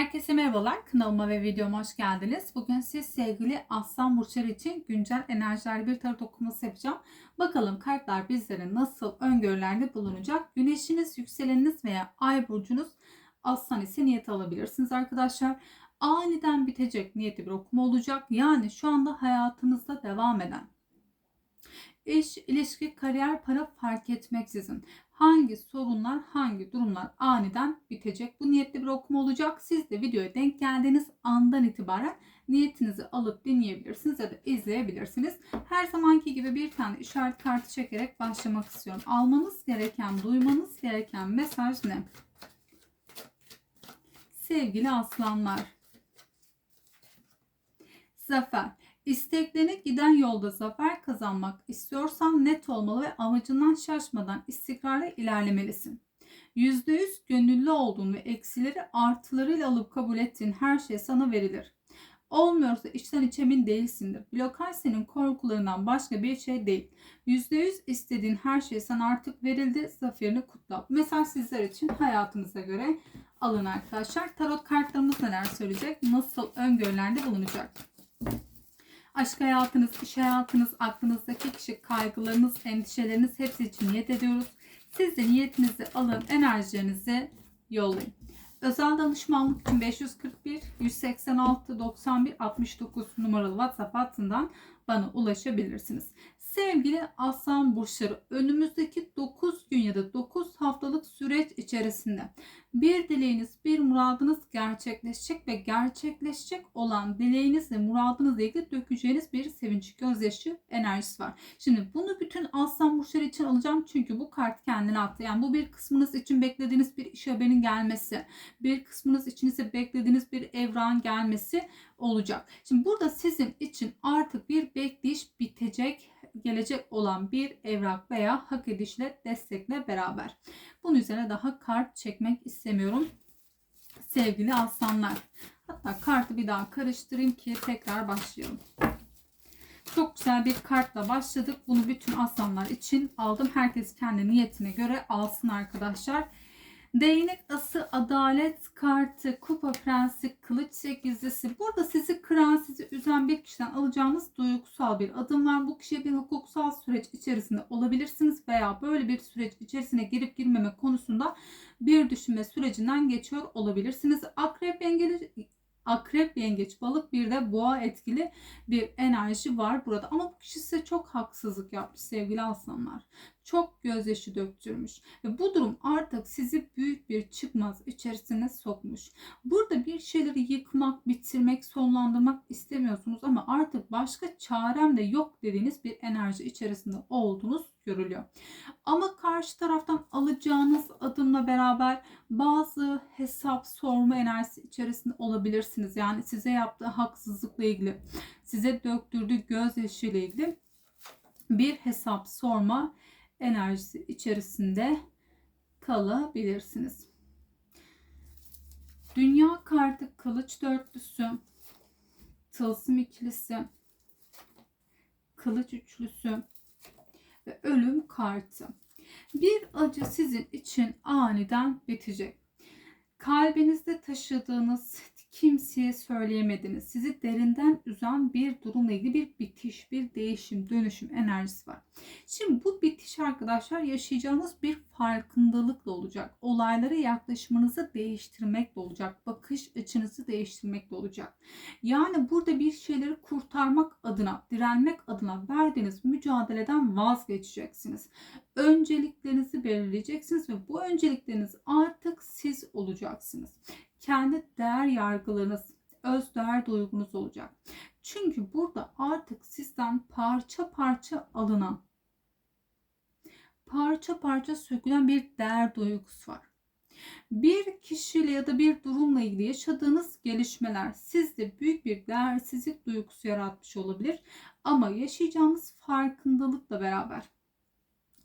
Herkese merhabalar. Kanalıma ve videoma hoş geldiniz. Bugün siz sevgili Aslan Burçları için güncel enerjiler bir tarot okuması yapacağım. Bakalım kartlar bizlere nasıl öngörülerde bulunacak. Güneşiniz, yükseleniniz veya ay burcunuz Aslan ise niyet alabilirsiniz arkadaşlar. Aniden bitecek niyeti bir okuma olacak. Yani şu anda hayatınızda devam eden İş, ilişki, kariyer, para fark etmeksizin hangi sorunlar, hangi durumlar aniden bitecek. Bu niyetli bir okuma olacak. Siz de videoya denk geldiğiniz andan itibaren niyetinizi alıp dinleyebilirsiniz ya da izleyebilirsiniz. Her zamanki gibi bir tane işaret kartı çekerek başlamak istiyorum. Almanız gereken, duymanız gereken mesaj ne? Sevgili aslanlar. Zafer. İsteklerine giden yolda zafer kazanmak istiyorsan net olmalı ve amacından şaşmadan istikrarla ilerlemelisin. %100 gönüllü olduğun ve eksileri artılarıyla alıp kabul ettiğin her şey sana verilir. Olmuyorsa içten içe emin değilsindir. Blokaj senin korkularından başka bir şey değil. %100 istediğin her şey sana artık verildi. Zaferini kutla. Mesela sizler için hayatınıza göre alın arkadaşlar. Tarot kartlarımız neler söyleyecek? Nasıl öngörülerde bulunacak? Aşk hayatınız, iş hayatınız, aklınızdaki kişi, kaygılarınız, endişeleriniz hepsi için niyet ediyoruz. Siz de niyetinizi alın, enerjilerinizi yollayın. Özel danışmanlık için 541 186 91 69 numaralı WhatsApp hattından bana ulaşabilirsiniz. Sevgili Aslan Burçları önümüzdeki 9 gün ya da 9 haftalık süreç içerisinde bir dileğiniz, bir muradınız gerçekleşecek ve gerçekleşecek olan dileğinizle muradınızla ilgili dökeceğiniz bir sevinç, gözyaşı enerjisi var. Şimdi bunu bütün aslan burçları için alacağım çünkü bu kart kendine attı. Yani bu bir kısmınız için beklediğiniz bir iş haberinin gelmesi, bir kısmınız için ise beklediğiniz bir evran gelmesi olacak. Şimdi burada sizin için artık bir bekleyiş bitecek gelecek olan bir evrak veya hak edişle destekle beraber. Bunun üzerine daha kart çekmek istemiyorum. Sevgili aslanlar. Hatta kartı bir daha karıştırayım ki tekrar başlayalım. Çok güzel bir kartla başladık. Bunu bütün aslanlar için aldım. Herkes kendi niyetine göre alsın arkadaşlar. Değnek ası adalet kartı, kupa prensi, kılıç sekizlisi. Burada sizi kıran, sizi üzen bir kişiden alacağınız duygusal bir adım var. Bu kişiye bir hukuksal süreç içerisinde olabilirsiniz veya böyle bir süreç içerisine girip girmeme konusunda bir düşünme sürecinden geçiyor olabilirsiniz. Akrep yengeli akrep, yengeç, balık bir de boğa etkili bir enerji var burada. Ama bu kişi size çok haksızlık yapmış sevgili aslanlar. Çok gözyaşı döktürmüş. Ve bu durum artık sizi büyük bir çıkmaz içerisine sokmuş. Burada bir şeyleri yıkmak, bitirmek, sonlandırmak istemiyorsunuz ama artık başka çarem de yok dediğiniz bir enerji içerisinde olduğunuz görülüyor. Ama karşı taraftan alacağınız adımla beraber bazı hesap sorma enerjisi içerisinde olabilirsiniz. Yani size yaptığı haksızlıkla ilgili, size döktürdüğü gözyaşı ile ilgili bir hesap sorma enerjisi içerisinde kalabilirsiniz. Dünya kartı kılıç dörtlüsü, tılsım ikilisi, kılıç üçlüsü, ve ölüm kartı. Bir acı sizin için aniden bitecek. Kalbinizde taşıdığınız kimseye söyleyemediniz. Sizi derinden üzen bir durumla ilgili bir bitiş, bir değişim, dönüşüm enerjisi var. Şimdi bu bitiş arkadaşlar yaşayacağınız bir farkındalıkla olacak. Olaylara yaklaşımınızı değiştirmekle olacak. Bakış açınızı değiştirmekle olacak. Yani burada bir şeyleri kurtarmak adına, direnmek adına verdiğiniz mücadeleden vazgeçeceksiniz. Önceliklerinizi belirleyeceksiniz ve bu öncelikleriniz artık siz olacaksınız kendi değer yargılarınız, öz değer duygunuz olacak. Çünkü burada artık sizden parça parça alınan, parça parça sökülen bir değer duygusu var. Bir kişiyle ya da bir durumla ilgili yaşadığınız gelişmeler sizde büyük bir değersizlik duygusu yaratmış olabilir. Ama yaşayacağınız farkındalıkla beraber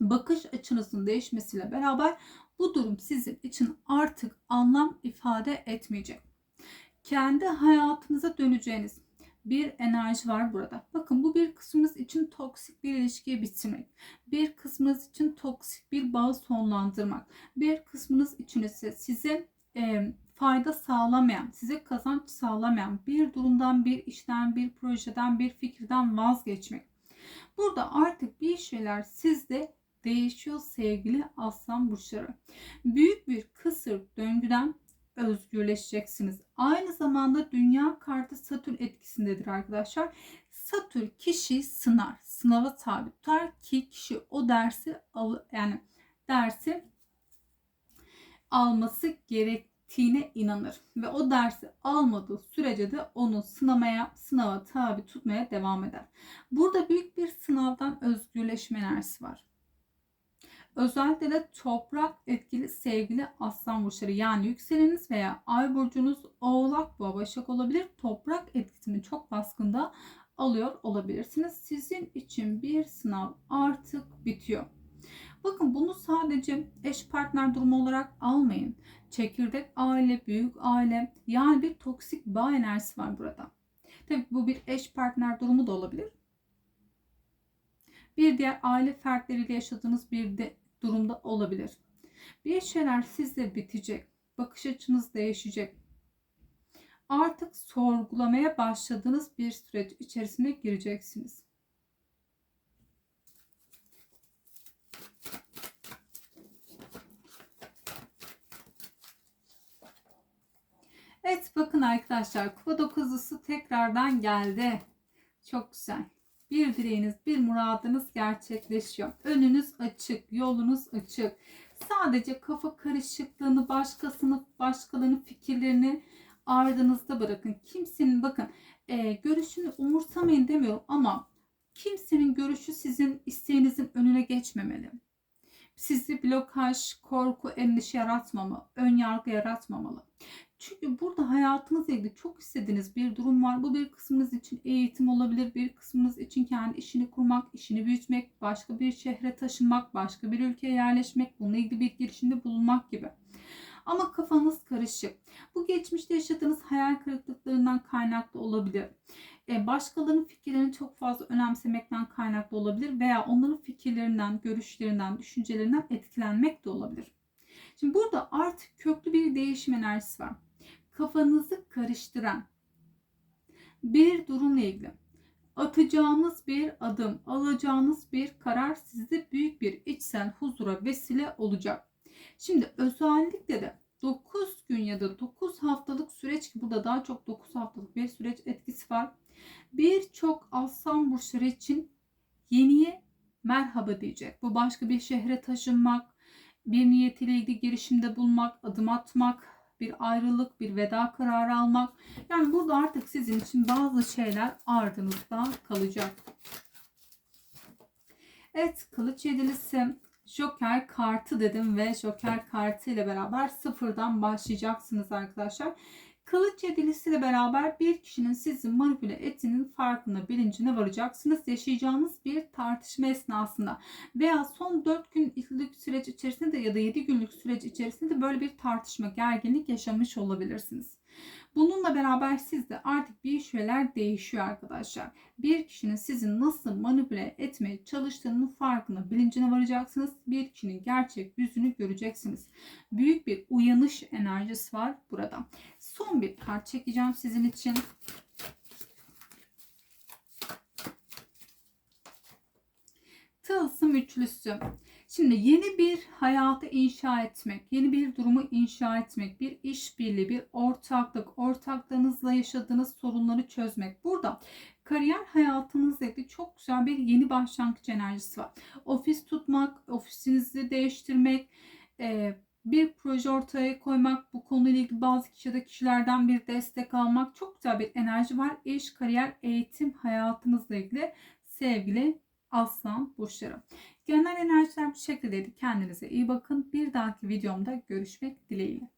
bakış açınızın değişmesiyle beraber bu durum sizin için artık anlam ifade etmeyecek. Kendi hayatınıza döneceğiniz bir enerji var burada. Bakın bu bir kısmınız için toksik bir ilişkiyi bitirmek. Bir kısmınız için toksik bir bağı sonlandırmak. Bir kısmınız için ise size e, fayda sağlamayan, size kazanç sağlamayan bir durumdan, bir işten, bir projeden, bir fikirden vazgeçmek. Burada artık bir şeyler sizde değişiyor sevgili aslan burçları. Büyük bir kısır döngüden özgürleşeceksiniz. Aynı zamanda dünya kartı Satürn etkisindedir arkadaşlar. Satürn kişi sınar, sınava tabi tutar ki kişi o dersi al yani dersi alması gerektiğine inanır ve o dersi almadığı sürece de onu sınamaya, sınava tabi tutmaya devam eder. Burada büyük bir sınavdan özgürleşme enerjisi var. Özellikle de toprak etkili sevgili aslan burçları yani yükseleniniz veya ay burcunuz oğlak boğa başak olabilir. Toprak etkisini çok baskında alıyor olabilirsiniz. Sizin için bir sınav artık bitiyor. Bakın bunu sadece eş partner durumu olarak almayın. Çekirdek aile, büyük aile yani bir toksik bağ enerjisi var burada. Tabii bu bir eş partner durumu da olabilir. Bir diğer aile fertleriyle yaşadığınız bir de durumda olabilir. Bir şeyler sizde bitecek. Bakış açınız değişecek. Artık sorgulamaya başladığınız bir süreç içerisine gireceksiniz. Evet bakın arkadaşlar kupa dokuzlusu tekrardan geldi. Çok güzel. Bir dileğiniz, bir muradınız gerçekleşiyor. Önünüz açık, yolunuz açık. Sadece kafa karışıklığını, başkasını, başkalarının fikirlerini ardınızda bırakın. Kimsenin bakın e, görüşünü umursamayın demiyorum ama kimsenin görüşü sizin isteğinizin önüne geçmemeli. Sizi blokaj, korku, endişe yaratmamalı, ön yargı yaratmamalı. Çünkü burada hayatınızla ilgili çok istediğiniz bir durum var. Bu bir kısmınız için eğitim olabilir, bir kısmınız için kendi işini kurmak, işini büyütmek, başka bir şehre taşınmak, başka bir ülkeye yerleşmek, bununla ilgili bir girişimde bulunmak gibi. Ama kafanız karışık. Bu geçmişte yaşadığınız hayal kırıklıklarından kaynaklı olabilir. E, başkalarının fikirlerini çok fazla önemsemekten kaynaklı olabilir veya onların fikirlerinden, görüşlerinden, düşüncelerinden etkilenmek de olabilir. Şimdi burada artık köklü bir değişim enerjisi var kafanızı karıştıran bir durumla ilgili atacağınız bir adım, alacağınız bir karar sizde büyük bir içsel huzura vesile olacak. Şimdi özellikle de 9 gün ya da 9 haftalık süreç ki burada daha çok 9 haftalık bir süreç etkisi var. Birçok aslan burçları için yeniye merhaba diyecek. Bu başka bir şehre taşınmak, bir niyetiyle ilgili girişimde bulmak, adım atmak, bir ayrılık, bir veda kararı almak. Yani burada artık sizin için bazı şeyler ardınızda kalacak. Evet kılıç yedilisi Joker kartı dedim ve Joker kartı ile beraber sıfırdan başlayacaksınız arkadaşlar. Kılıç yedilisiyle beraber bir kişinin sizi manipüle ettiğinin farkında, bilincine varacaksınız. Yaşayacağınız bir tartışma esnasında veya son 4 günlük süreç içerisinde ya da 7 günlük süreç içerisinde böyle bir tartışma, gerginlik yaşamış olabilirsiniz. Bununla beraber sizde artık bir şeyler değişiyor arkadaşlar. Bir kişinin sizi nasıl manipüle etmeye çalıştığının farkına, bilincine varacaksınız. Bir kişinin gerçek yüzünü göreceksiniz. Büyük bir uyanış enerjisi var burada. Son bir kart çekeceğim sizin için. Tılsım üçlüsü. Şimdi yeni bir hayatı inşa etmek, yeni bir durumu inşa etmek, bir işbirliği, bir ortaklık, ortaklığınızla yaşadığınız sorunları çözmek. Burada kariyer hayatınızla ilgili çok güzel bir yeni başlangıç enerjisi var. Ofis tutmak, ofisinizi değiştirmek, e, bir proje ortaya koymak, bu konuyla ilgili bazı kişi kişilerden bir destek almak çok güzel bir enerji var. İş, kariyer, eğitim hayatınızla ilgili sevgili aslan burçları. Genel enerjiler bu şekildeydi. Kendinize iyi bakın. Bir dahaki videomda görüşmek dileğiyle.